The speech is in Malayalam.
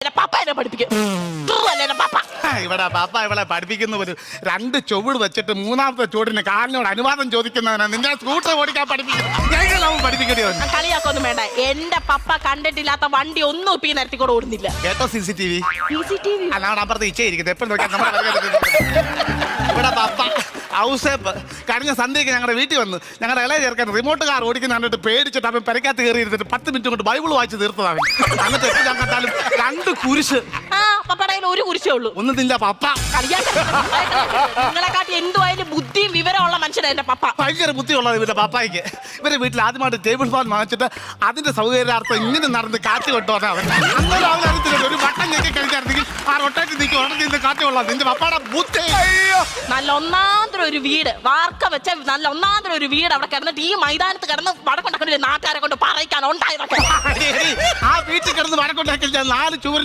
പപ്പ എന്നെ പഠിപ്പിക്കും. ട്രൂ അല്ലേ എന്റെ പപ്പ? ആ, ഇവിടെ പാപ്പ ഇവളെ പഠിപ്പിക്കുന്ന ഒരു രണ്ട് ചുവട് വെച്ചിട്ട് മൂന്നാമത്തെ ചുവടിന് കാലിനോട് അനുവാദം ചോദിക്കുന്നവനാ. നിന്റെ സ്കൂട്ടർ ഓടിക്കാൻ പഠിപ്പിക്കുന്നത് പഠിപ്പിക്കേണ്ടി വന്നു കളിയാക്കൊന്നും വേണ്ട. എന്റെ പപ്പ കണ്ടിട്ടില്ലാത്ത വണ്ടി ഒന്നും ഇപ്പൊ ഈ കൂടെ ഓടുന്നില്ല. കേട്ടോ C C T V C C T V അല്ലാണ്ട് അപ്പുറത്ത് ഇച്ചയിരിക്കുന്നത് എപ്പോഴും നോക്കിയാൽ ഔസേപ്പ് കഴിഞ്ഞ സന്ധ്യയ്ക്ക് ഞങ്ങളുടെ വീട്ടിൽ വന്ന് ഞങ്ങളുടെ ഇളയ ചേർക്കാൻ റിമോട്ട് കാർ ഓടിക്കുന്ന കണ്ടിട്ട് പേടിച്ചിട്ട് അവൻ പെരക്കകത്ത് കയറി ഇരുന്നിട്ട് പത്ത് മിനിറ്റ് കൊണ്ട് ബൈബിൾ വായിച്ച് തീർത്തതാണ് എന്നിട്ട് എപ്പോൾ ഞാൻ കണ്ടാലും രണ്ട് കുരിശ്. ആ പപ്പയുടെ കയ്യിൽ ഒരു കുരിശേ ഉള്ളൂ. ഒന്നും നില്ല പപ്പ. നിങ്ങളെ കാട്ടി എന്തുമായാലും ബുദ്ധിയും വിവരമുള്ള മനുഷ്യനാ എന്റെ പപ്പ. ഭയങ്കര ബുദ്ധിയുള്ളത് ഇവരുടെ പപ്പായ്ക്ക്. ഇവരെ വീട്ടിൽ ആദ്യമായിട്ട് ടേബിൾ ഫാൻ വാങ്ങിച്ചിട്ട് അതിന്റെ സൗകര്യാർത്ഥം ഇങ്ങനെ നടന്ന് കാറ്റ് കൊണ്ടുവന്ന അവൻ. അന്നേരം അവൻ അറിയത്തില്ല ഒരു വട്ടം ഞെക്കി കഴിച്ചായിരുന്നെങ്കിൽ ആ റൊട്ടേറ്റ് നിൽക്കും ഉടനെ നിന്ന് കാറ്റ് കൊള്ളാം. നിന്റെ പപ്പാടെ ബുദ്ധി. നല്ല ഒന്നാന്തരം ഒരു വീട്. വാർക്ക വെച്ച നല്ല ഒന്നാന്തരം ഒരു വീട് അവിടെ കിടന്നിട്ട് ഈ മൈതാനത്ത് കിടന്ന് വടക്കൊണ്ടാക്കുന്ന നാട്ടുകാരെ കൊണ്ട് പറയിക്കാൻ ഉണ്ടായതൊക്കെ. ആ വീട്ടിൽ കിടന്ന് വരക്കൊണ്ടാക്കി നാല് ചുവർ